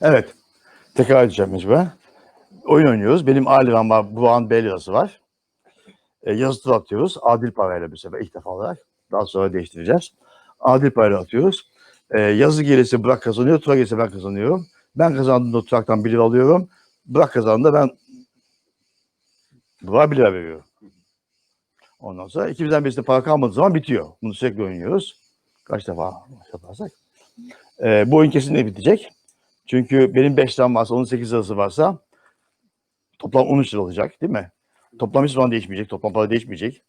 Evet. Tekrar edeceğim mecbur. Oyun oynuyoruz. Benim A liram var. Buğan B lirası var. E, yazı tura atıyoruz. Adil parayla bir sefer ilk defa olarak. Daha sonra değiştireceğiz. Adil parayla atıyoruz. E, yazı gelirse Burak kazanıyor. Tura gelirse ben kazanıyorum. Ben kazandığımda Turak'tan 1 lira alıyorum. Burak kazandığında ben Burak'a 1 lira veriyorum. Ondan sonra ikimizden birisinde para kalmadığı zaman bitiyor. Bunu sürekli oynuyoruz. Kaç defa yaparsak. E, bu oyun kesinlikle bitecek. Çünkü benim 5 liram varsa, onun 8 lirası varsa toplam 13 lira olacak değil mi? Toplam hiçbir zaman değişmeyecek. Toplam para değişmeyecek.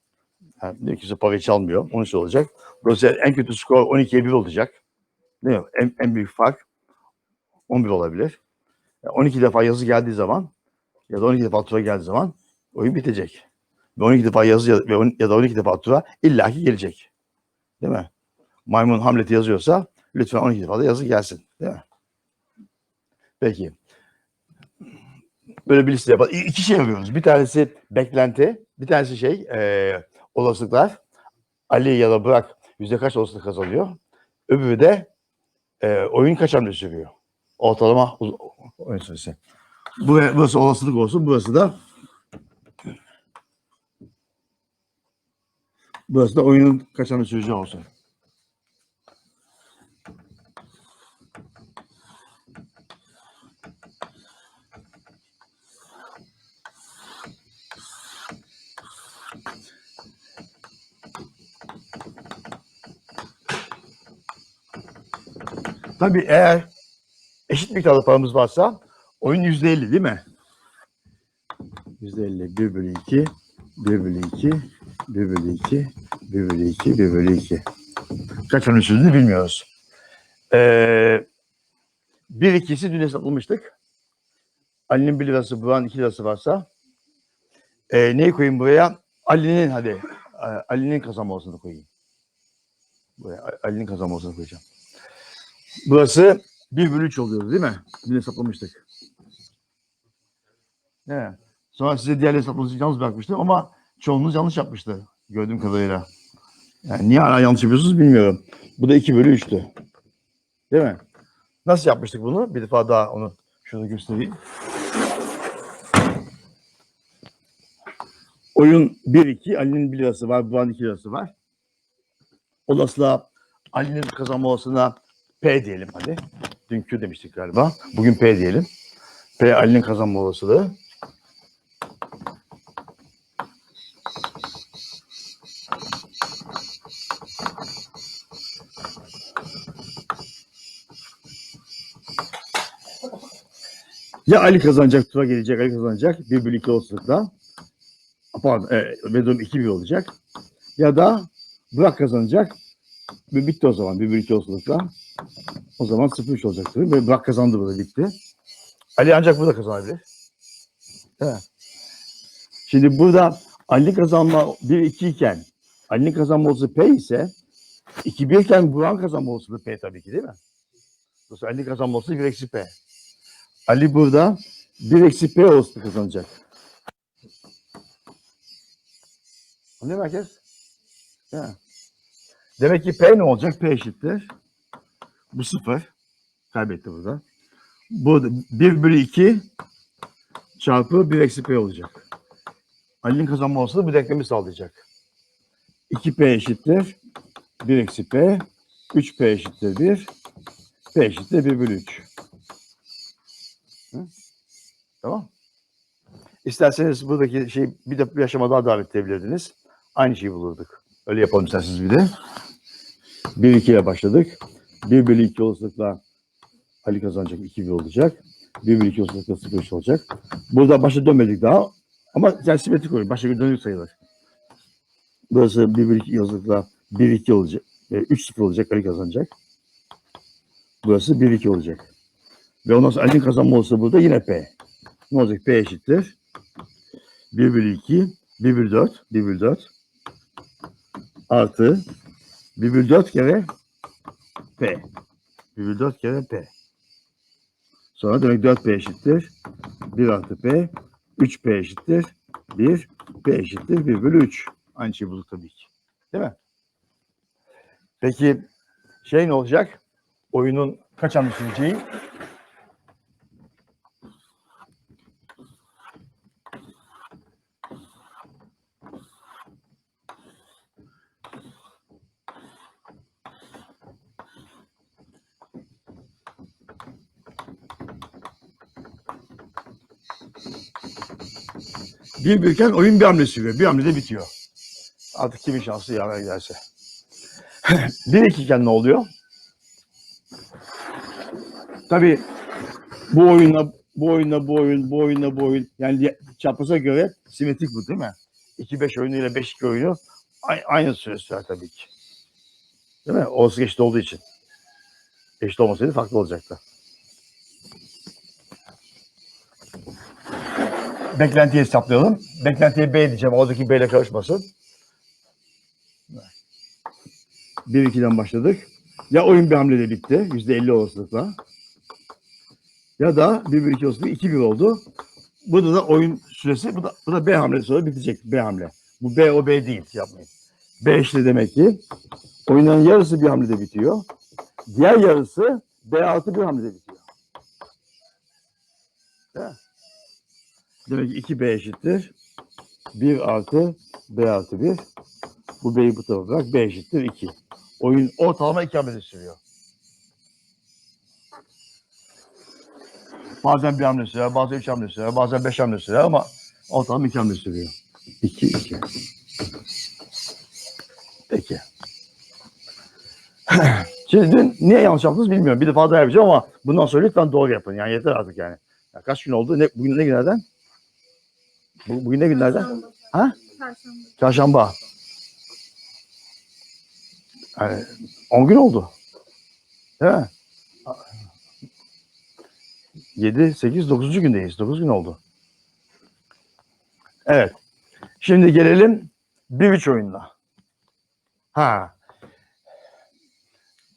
Yani kimse parayı çalmıyor. 13 lira olacak. Dolayısıyla en kötü skor 12'ye 1 olacak. Değil mi? En, en büyük fark 11 olabilir. Yani 12 defa yazı geldiği zaman ya da 12 defa tura geldiği zaman oyun bitecek. Ve 12 defa yazı ya, da 12 defa tura illaki gelecek. Değil mi? Maymun Hamlet'i yazıyorsa lütfen 12 defa da yazı gelsin. Değil mi? Peki. Böyle bir liste yapalım. İki şey yapıyoruz. Bir tanesi beklenti, bir tanesi şey eee, olasılıklar. Ali ya da Burak yüzde kaç olasılık kazanıyor. Öbürü de eee, oyun kaç hamle sürüyor. Ortalama oyun süresi. Burası olasılık olsun, burası da burası da oyunun kaç hamle süreceği olsun. Tabii eğer eşit miktarda paramız varsa oyun yüzde elli değil mi? Yüzde elli. Bir bölü iki, bir bölü iki, bir bölü iki, bir bölü iki, bir bölü iki. Kaç sürdüğünü bilmiyoruz. Ee, bir ikisi dün hesaplamıştık. Ali'nin bir lirası, Burak'ın iki lirası varsa ee, neyi koyayım buraya? Ali'nin hadi. e, Ali'nin kazanmasını koyayım. Buraya Ali'nin kazanmasını koyacağım. Burası 1 bölü 3 oluyor değil mi? Dün hesaplamıştık. Evet. Sonra size diğer hesaplaması yalnız bırakmıştım ama çoğunluğunuz yanlış yapmıştı gördüğüm kadarıyla. Yani niye hala yanlış yapıyorsunuz bilmiyorum. Bu da 2 bölü 3'tü. Değil mi? Nasıl yapmıştık bunu? Bir defa daha onu şurada göstereyim. Oyun 1-2. Ali'nin 1 lirası var. Buğra'nın 2 lirası var. Olasılığa Ali'nin kazanma olasılığına P diyelim hadi. Dün Q demiştik galiba. Bugün P diyelim. P Ali'nin kazanma olasılığı. Ya Ali kazanacak, tura gelecek, Ali kazanacak. 1 bölü 2 olasılıkla. Pardon, e, ve durum 2 1 olacak. Ya da Burak kazanacak. Bitti o zaman 1 bölü 2 olasılıkla. O zaman 0-3 olacaktır. Ve Burak kazandı burada bitti. Ali ancak burada kazanabilir. Mi? Şimdi burada Ali kazanma 1-2 iken Ali'nin kazanma olasılığı P ise 2-1 iken Burak'ın kazanma olasılığı P tabii ki değil mi? Dolayısıyla Ali'nin kazanma olasılığı 1 eksi P. Ali burada 1 eksi P olasılığı kazanacak. Anlıyor mu herkes? Ya. Demek ki P ne olacak? P eşittir. Bu sıfır. Kaybetti burada. Bu 1 bölü 2 çarpı 1 eksi P olacak. Ali'nin kazanma olasılığı bu denklemi sağlayacak. 2P eşittir. 1 eksi P. 3P eşittir 1. P eşittir 1 bölü 3. Hı? Tamam. İsterseniz buradaki şey bir de bir aşama daha davet edebilirdiniz. Aynı şeyi bulurduk. Öyle yapalım isterseniz bir de. 1 2 ile başladık. 1 bölü 2 olasılıkla Ali kazanacak 2 1 olacak. 1 bölü 2 olasılıkla 0 3 olacak. Burada başa dönmedik daha. Ama yani simetrik oyun. Başa dönük sayılır. Burası 1 bölü 2 olasılıkla 1 2 olacak. 3 0 olacak. Ali kazanacak. Burası 1 2 olacak. Ve ondan sonra Ali'nin kazanma olasılığı burada yine P. Ne olacak? P eşittir. 1 bölü 2, 1 bölü 4, 1 bölü 4 artı 1 bölü 4 kere P. 1 bölü 4 kere P. Sonra demek 4P eşittir. 1 artı P. 3P eşittir. 1. P eşittir 1 bölü 3. Aynı şeyi bulduk tabii ki. Değil mi? Peki şey ne olacak? Oyunun kaç hamle süreceği? Bir birken oyun bir hamle sürüyor. Bir hamlede bitiyor. Artık kimin şansı yaver giderse. bir iki iken ne oluyor? Tabii bu oyunla bu oyunla bu oyun, bu oyunla bu oyun yani çapraza göre simetrik bu değil mi? 2-5 oyunu ile 5-2 oyunu aynı süre sürer tabii ki. Değil mi? Olası eşit olduğu için. Eşit olmasaydı farklı olacaktı. Beklentiyi hesaplayalım. Beklentiye B diyeceğim. Oradaki B ile karışmasın. 1-2'den başladık. Ya oyun bir hamlede bitti. %50 olasılıkla. Ya da 1-1-2 olasılıkla 2-1 oldu. Burada da oyun süresi, bu da, bu da B hamlesi sonra bitecek. B hamle. Bu B o B değil. Yapmayın. B işte demek ki oyunların yarısı bir hamlede bitiyor. Diğer yarısı B artı bir hamlede bitiyor. Mi? Demek ki 2B eşittir. 1 artı B artı 1. Bu B'yi bu tarafa bırak. B eşittir 2. Oyun ortalama 2 hamlede sürüyor. Bazen bir hamle sürer, bazen üç hamle sürer, bazen beş hamle sürer ama ortalama iki hamle sürüyor. İki, iki. Peki. Şimdi dün niye yanlış yaptınız bilmiyorum. Bir defa daha yapacağım ama bundan sonra lütfen doğru yapın. Yani yeter artık yani. Ya kaç gün oldu? Ne, bugün ne günlerden? Bu, bugün ne günlerden? Ha? Perşembe. Çarşamba. Yani 10 gün oldu. Değil mi? 7, 8, 9. gündeyiz. 9 gün oldu. Evet. Şimdi gelelim 1-3 oyununa. Ha.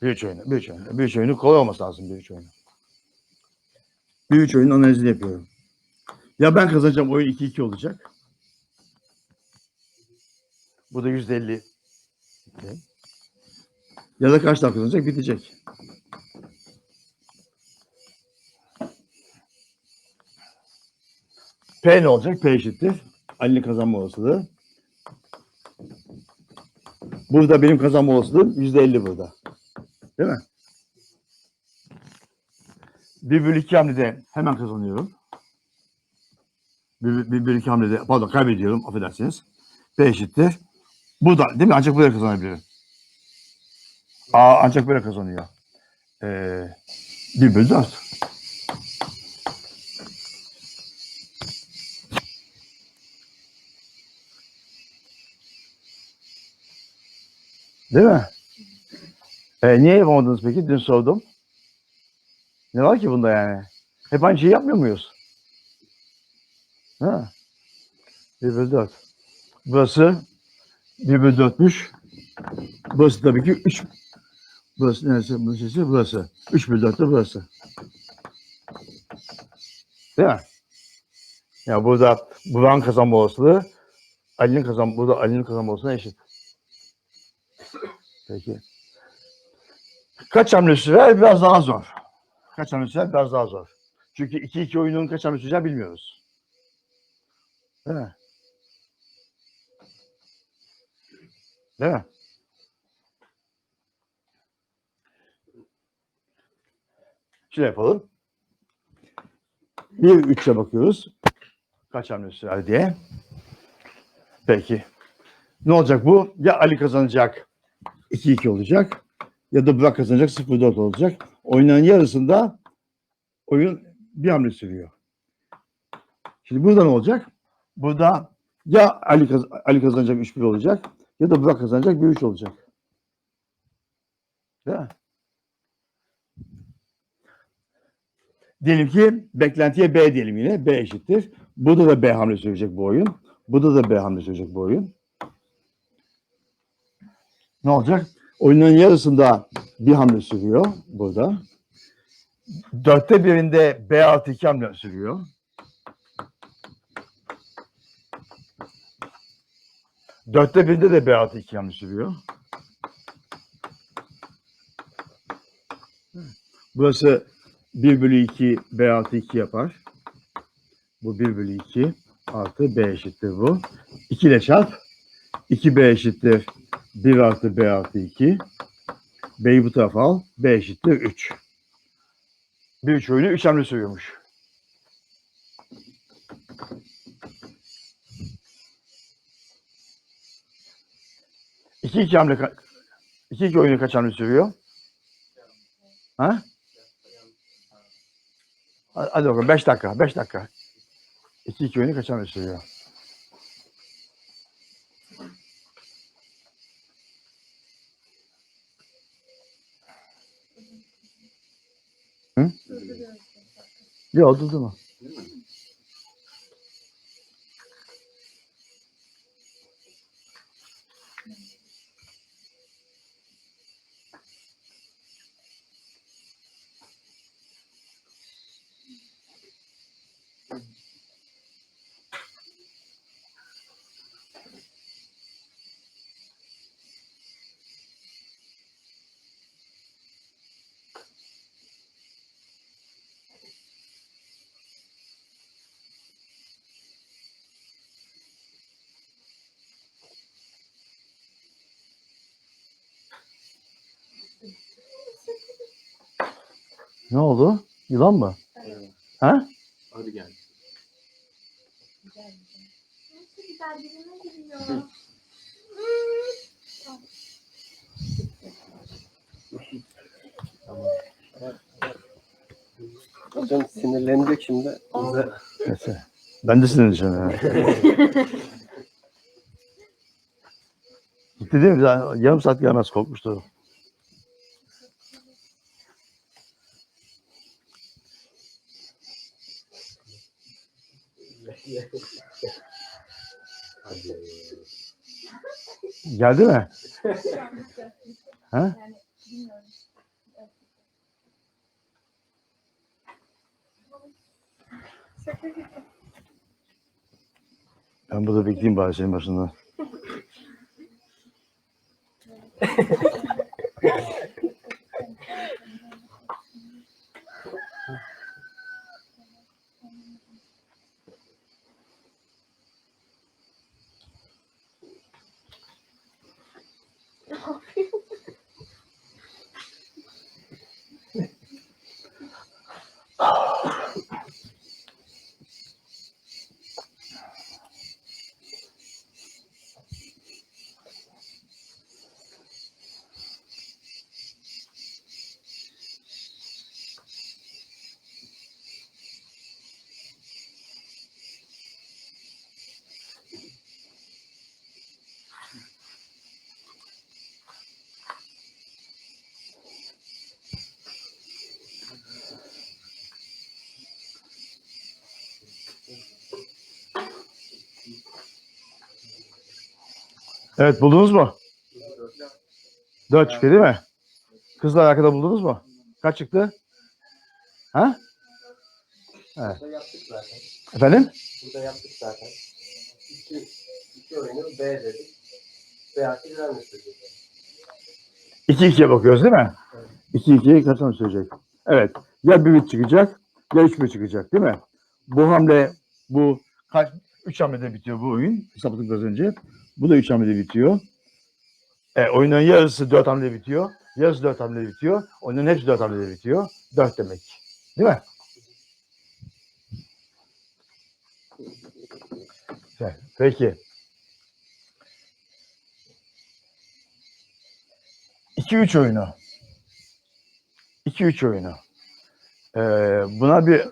1-3 oyunu. 1-3 oyunu. 1-3 oyunu kolay olması lazım 1-3 oyunu. 1-3 oyunun analizini yapıyorum. Ya ben kazanacağım oyun 2-2 olacak. Bu da yüzde elli. Ya da kaç dakika kazanacak bitecek. P ne olacak? P eşittir. Ali'nin kazanma olasılığı. Burada benim kazanma olasılığım yüzde elli burada. Değil mi? Bir bölü iki hamlede hemen kazanıyorum. Bir, bir bölü iki hamlede pardon kaybediyorum affedersiniz. P eşittir. Bu da değil mi? Ancak böyle kazanabilirim. A ancak böyle kazanıyor. Ee, 1 bölü 4. Değil mi? Ee, niye yapamadınız peki? Dün sordum. Ne var ki bunda yani? Hep aynı şeyi yapmıyor muyuz? Ha? 1 bölü 4. Burası 1 bölü 4'müş. Burası tabii ki 3. Burası neresi? Burası, burası. 3 bölü 4 de burası. Değil mi? Ya burada Burak'ın kazanma olasılığı Ali'nin kazanma, burada Ali'nin kazanma olasılığına eşit. Peki. Kaç hamle sürer? Biraz daha zor. Kaç hamle sürer? Biraz daha zor. Çünkü 2-2 oyunun kaç hamle süreceğini bilmiyoruz. Değil mi? Değil mi? Şöyle yapalım. Bir üçe bakıyoruz. Kaç hamle sürer diye. Peki. Ne olacak bu? Ya Ali kazanacak 2-2 olacak ya da Burak kazanacak 0-4 olacak. Oyunun yarısında oyun bir hamle sürüyor. Şimdi burada ne olacak? Burada ya Ali, kaz- Ali kazanacak 3-1 olacak ya da Burak kazanacak 1-3 olacak. Değil mi? Diyelim ki beklentiye B diyelim yine. B eşittir. Burada da B hamle sürecek bu oyun. Burada da B hamle sürecek bu oyun. Ne olacak? Oyunun yarısında bir hamle sürüyor burada. Dörtte birinde B artı iki hamle sürüyor. Dörtte birinde de B artı iki hamle sürüyor. Burası 1 bölü 2 B artı 2 yapar. Bu 1 bölü 2 artı B eşittir bu. 2 ile çarp. 2B eşittir 1 artı B artı 2. B'yi bu tarafa al. B eşittir 3. Bir üç oyunu 3 hamle sürüyormuş. İki iki hamle iki iki oyunu kaç hamle sürüyor? Ha? Hadi bakalım 5 dakika 5 dakika. İki iki oyunu kaç hamle sürüyor? Hı? Yok durdurma. Ne oldu? Yılan mı? Ha? Hadi gel. Nasıl güzel birine giriyor. Tamam. Hocam sinirlenecek şimdi. Bize Neyse. Ben de sinirleneceğim ya. Gitti değil mi? Yarım saat gelmez korkmuştu. Geldi mi? Ha? Ben burada bekleyeyim bari senin başında. Evet buldunuz mu? Dört çıktı değil mi? Kızla arkada buldunuz mu? Kaç çıktı? Ha? Burada yaptık zaten. Efendim? Burada yaptık zaten. İki, iki oyunu B dedik. B artı hamle sürecek. 2-2'ye bakıyoruz değil mi? 2-2'ye kaç tane sürecek? Evet. Ya bir bit çıkacak ya üç bit çıkacak değil mi? Bu hamle bu kaç? Üç hamlede bitiyor bu oyun. Hesapladık biraz önce. Bu da üç hamlede bitiyor. E, oyunun yarısı dört hamlede bitiyor. Yarısı dört hamlede bitiyor. Oyunun hepsi dört hamlede bitiyor. Dört demek. Değil mi? Peki. 2-3 oyunu. 2-3 oyunu. Ee, buna bir,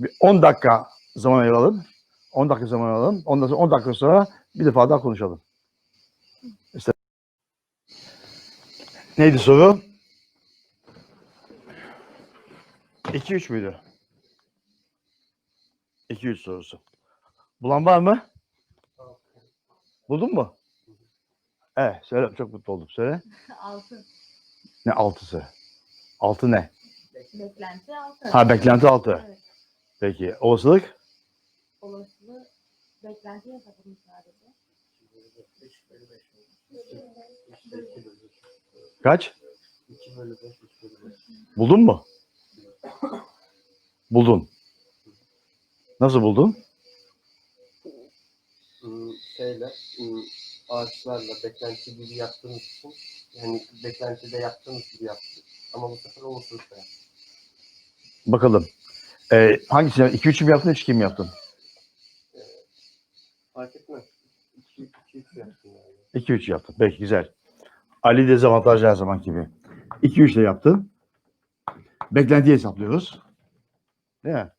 bir 10 dakika zaman ayıralım. 10 dakika zaman ayıralım. Ondan sonra 10 dakika sonra bir defa daha konuşalım. İşte neydi soru? 2-3 müydü? 2-3 sorusu. Bulan var mı? Buldun mu? Evet, söyle çok mutlu oldum. Söyle. Altı. Ne altısı? Altı ne? Beklenti altı. Ha beklenti altı. Evet. Peki olasılık? Olasılığı beklenti hesapladım sadece. Kaç? Buldun mu? Buldun. Nasıl buldun? Şeyle, hmm, ağaçlarla beklenti gibi yaptığımız için yani beklentide yaptığımız gibi yaptık. Ama bu sefer yaptık. Bakalım. Ee, hangisini? 2-3 mi yaptın, 3-2 mi yaptın? Fark etmez. İki, iki, üç yaptım yani. 2-3 yaptın. Peki güzel. Ali dezavantajlı her zaman gibi. 2-3 de yaptın. Beklentiyi hesaplıyoruz. Değil mi?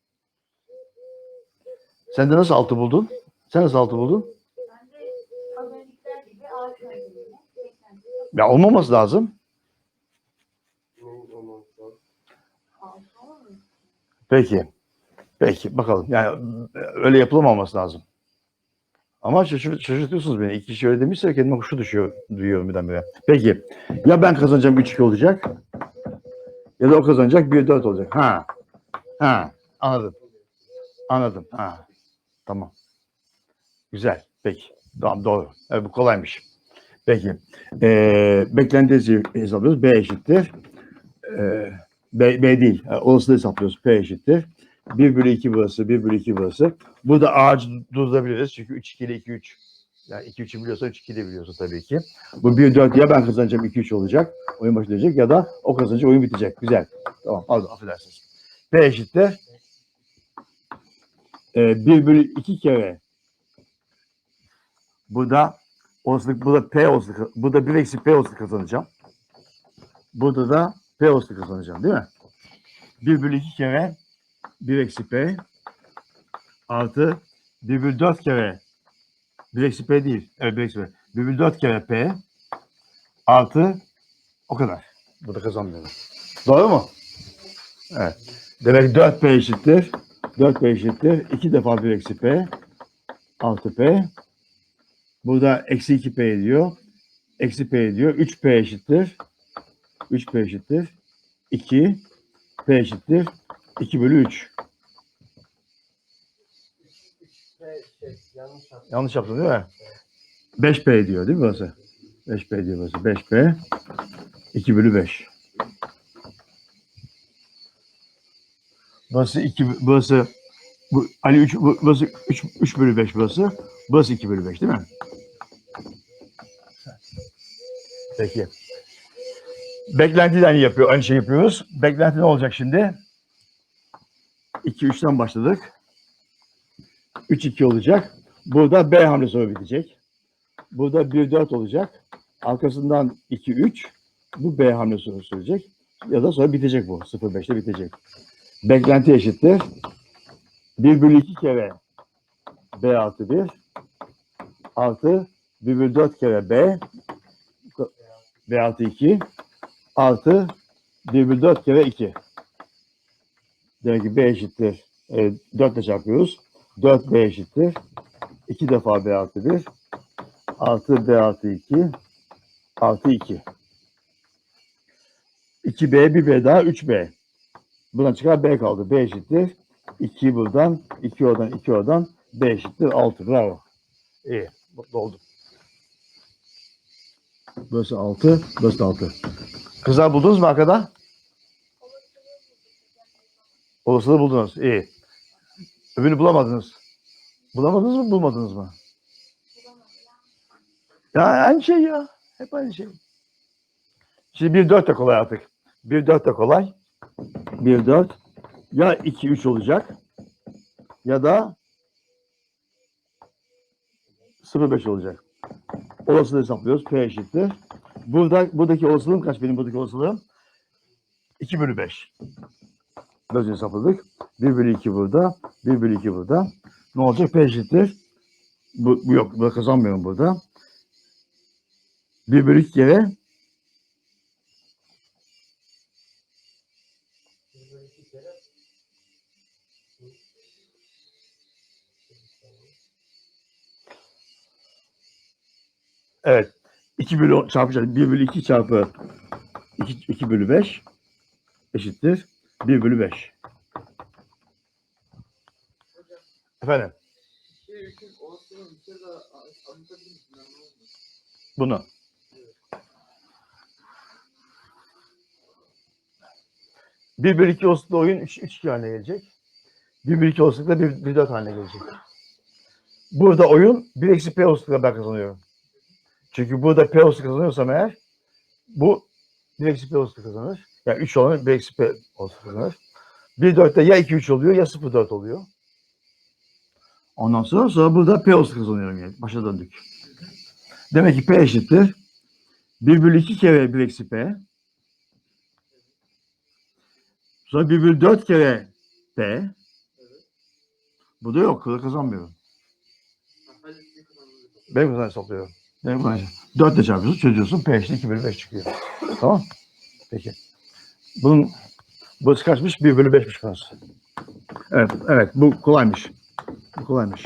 Sen de nasıl 6 buldun? Sen nasıl 6 buldun? Ya olmaması lazım. Altı? Peki. Peki bakalım. Yani öyle yapılamaması lazım. Ama şaşırt, şaşırtıyorsunuz beni. İki kişi öyle demişse kendime kuşu düşüyor, duyuyorum birdenbire. Peki. Ya ben kazanacağım 3-2 olacak. Ya da o kazanacak 1-4 olacak. Ha. Ha. Anladım. Anladım. Ha. Tamam. Güzel. Peki. Tamam doğru. Evet, bu kolaymış. Peki. Ee, beklenti hesaplıyoruz. B eşittir. Ee, B, B değil. Yani olasılığı hesaplıyoruz. P eşittir. 1 bölü 2 burası, 1 bölü 2 burası. Burada ağacı durdurabiliriz. Çünkü 3 2 ile 2 3. Yani 2 3'ü biliyorsa 3 2 de biliyorsa tabii ki. Bu 1 4 ya ben kazanacağım 2 3 olacak. Oyun başlayacak ya da o kazanacak oyun bitecek. Güzel. Tamam pardon affedersiniz. P eşittir. Ee, 1 bölü 2 kere burada olasılık, burada P olasılık, burada 1 eksi P olasılık kazanacağım. Burada da P olasılık kazanacağım değil mi? 1 bölü 2 kere 1 eksi P artı 1 bölü 4 kere 1 eksi P değil. Evet 1 eksi P. 1 bölü 4 kere P artı o kadar. Burada kazanmıyorum. Doğru mu? Evet. Demek ki 4P eşittir. 4P eşittir. 2 defa 1 eksi P artı P. Burada eksi 2P ediyor. Eksi P ediyor. 3P eşittir. 3P eşittir. 2 P eşittir. 2 bölü 3. Ve şey, yanlış yaptım değil mi? 5P diyor değil mi burası? 5P diyor burası. 5P 2 bölü 5. Burası 2 burası bu Ali 3 burası 3 3 bölü 5 burası. Burası 2 bölü 5 değil mi? Peki. Beklentiden aynı yapıyor. Aynı şey yapıyoruz. Beklenti ne olacak şimdi? 2 3'ten başladık. 3-2 olacak. Burada B hamle sonra bitecek. Burada 1-4 olacak. Arkasından 2-3. Bu B hamle sonra sürecek. Ya da sonra bitecek bu. 0-5'te bitecek. Beklenti eşittir. 1 bölü 2 kere B artı 1 artı 1 bölü 4 kere B B artı 2 artı 1 bölü 4 kere 2. Demek ki B eşittir. E, 4 ile çarpıyoruz. 4B eşittir. 2 defa B artı 1 artı B artı 2 artı 2. 2B, 1B daha 3B. Buradan çıkar B kaldı. B eşittir. 2 buradan, 2 oradan, 2 oradan. B eşittir 6. Bravo. İyi. Mutlu oldum. Burası 6, burası 6. Kızlar buldunuz mu arkada? Olasılığı buldunuz. İyi. Öbürünü bulamadınız. Bulamadınız mı, bulmadınız mı? Ya aynı şey ya. Hep aynı şey. Şimdi 1-4 de kolay artık. 1-4 de kolay. 1-4 ya 2-3 olacak ya da 0-5 olacak. Olasılığı hesaplıyoruz. P eşittir. Burada, buradaki olasılığım kaç benim buradaki olasılığım? 2 bölü 5. Böylece hesapladık. 1 bölü 2 burada. 1 bölü 2 burada. Ne olacak? P eşittir. Bu, bu yok. Bunu kazanmıyorum burada. 1 bölü 2 kere evet 2 bölü 10 çarpacağız. 1 bölü 2 çarpı 2, 2 bölü 5 eşittir 1 bölü 5. Efendim bir bunu. Bir bölü 2 olasılıkla oyun 3, 3 2 haline gelecek. 1 bölü 2 olasılıkla 1, 1 4 haline gelecek. Burada oyun 1 eksi P olasılıkla ben kazanıyorum. Çünkü burada P olasılık kazanıyorsam eğer bu 1 eksi P olasılık kazanır. Yani 3 olan 1 eksi P kazanır. 1 4'te ya 2 3 oluyor ya 0 4 oluyor. Ondan sonra sonra burada P olasılık kazanıyorum yani. Başa döndük. Demek ki P eşittir. 1 bölü 2 kere 1 eksi P. Sonra 1 bölü 4 kere P. Bu da yok. Kılı kazanmıyorum. Ben kazan hesaplıyorum. Ben kazan 4 ile çarpıyorsun, çözüyorsun. P eşittir 2 bölü 5 çıkıyor. Tamam. Peki. Bunun bu kaçmış? 1 bölü 5'miş burası. Evet, evet. Bu kolaymış. Bu kolaymış.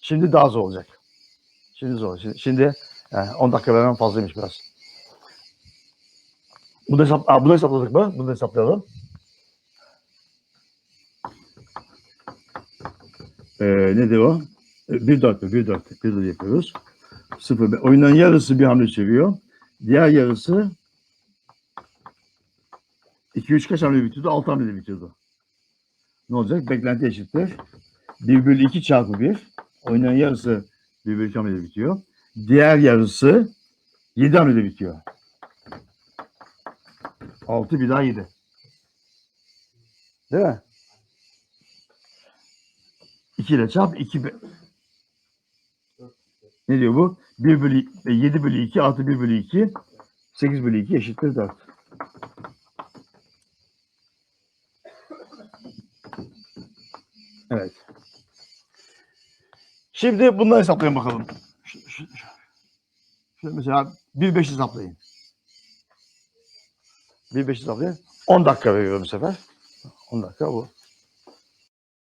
Şimdi daha zor olacak. Şimdi zor. Şimdi, şimdi yani 10 dakika vermem fazlaymış biraz. Bunu, hesap, Aa, bunu hesapladık mı? Bunu hesaplayalım. Ee, nedir o? 1 4 1 4 1 4 yapıyoruz. 0 oyunun yarısı bir hamle çeviriyor. Diğer yarısı 2 3 kaç hamle bitiyordu? 6 hamle bitiyordu. Ne olacak? Beklenti eşittir. 1 bölü 2 çarpı 1. Oyunun yarısı 1 bölü 2 hamlede bitiyor. Diğer yarısı 7 hamlede bitiyor. 6 bir daha 7. Değil mi? 2 ile çarp 2 be- ne diyor bu? 1 bölü 7 bölü 2 artı 1 bölü 2 8 bölü 2 eşittir 4. Evet. Şimdi bunları hesaplayın bakalım. Şöyle mesela 1 5 hesaplayın. 1 5 hesaplayın. 10 dakika veriyorum bu sefer. 10 dakika bu.